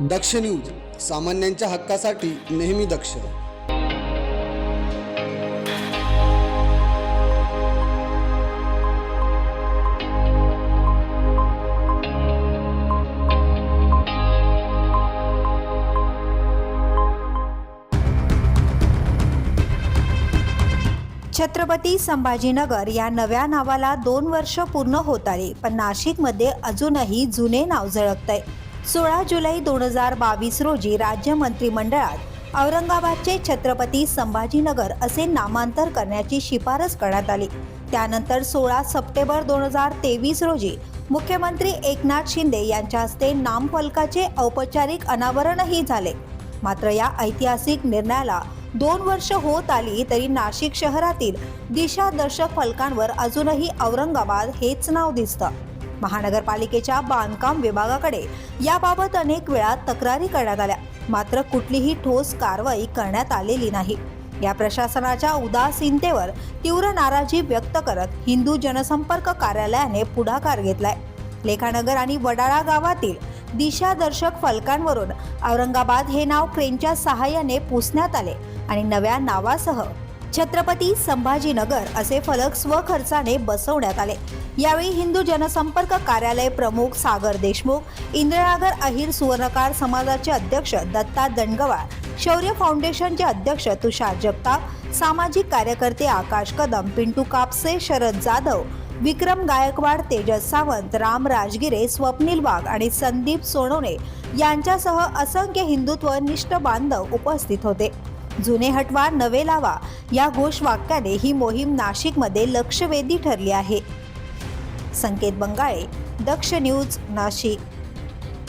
दक्ष news सामान्यांच्या हक्कासाठी नेहमी दक्ष. छत्रपती संभाजीनगर या नव्या नावाला दोन वर्ष पूर्ण होत आले पण नाशिकमध्ये अजूनही जुने नाव झळकतंय. सोळा जुलै दोन हजार बावीस रोजी राज्य मंत्रिमंडळात औरंगाबादचे छत्रपती संभाजीनगर असे नामांतर करण्याची शिफारस करण्यात आली. त्यानंतर सोळा सप्टेंबर दोन हजार तेवीस रोजी मुख्यमंत्री एकनाथ शिंदे यांच्या हस्ते नामफलकाचे औपचारिक अनावरणही झाले. मात्र या ऐतिहासिक निर्णयाला दोन वर्ष होत आली तरी नाशिक शहरातील दिशादर्शक फलकांवर अजूनही औरंगाबाद हेच नाव दिसतं. महानगरपालिकेच्या बांधकाम विभागाकडे. याबाबत अनेक वेळा तक्रारी करण्यात आल्या. मात्र कुठलीही ठोस कारवाई करण्यात आलेली नाही. या प्रशासनाच्या उदासीनतेवर तीव्र नाराजी व्यक्त करत हिंदू जनसंपर्क कार्यालयाने पुढाकार घेतलाय. लेखानगर आणि वडाळा गावातील दिशादर्शक फलकांवरून औरंगाबाद हे नाव क्रेनच्या सहाय्याने पुसण्यात आले आणि नव्या नावासह छत्रपती संभाजीनगर असे फलक स्वखर्चाने बसवण्यात आले. यावेळी हिंदू जनसंपर्क कार्यालय प्रमुख सागर देशमुख इंद्रनागर अहिर सुवर्णकार समाजाचे अध्यक्ष दत्ता दंडगवाळ शौर्य फाउंडेशनचे अध्यक्ष तुषार जगताप सामाजिक कार्यकर्ते आकाश कदम पिंटू कापसे शरद जाधव विक्रम गायकवाड तेजस सावंत राम राजगिरे स्वप्नील वाघ आणि संदीप सोनवणे यांच्यासह असंख्य हिंदुत्व निष्ठ बांधव उपस्थित होते. जुने हटवा नवे लावा या घोषवाक्याने ही मोहीम नाशिकमध्ये लक्षवेधी ठरली आहे. संकेत बंगाळे दक्ष न्यूज नाशिक.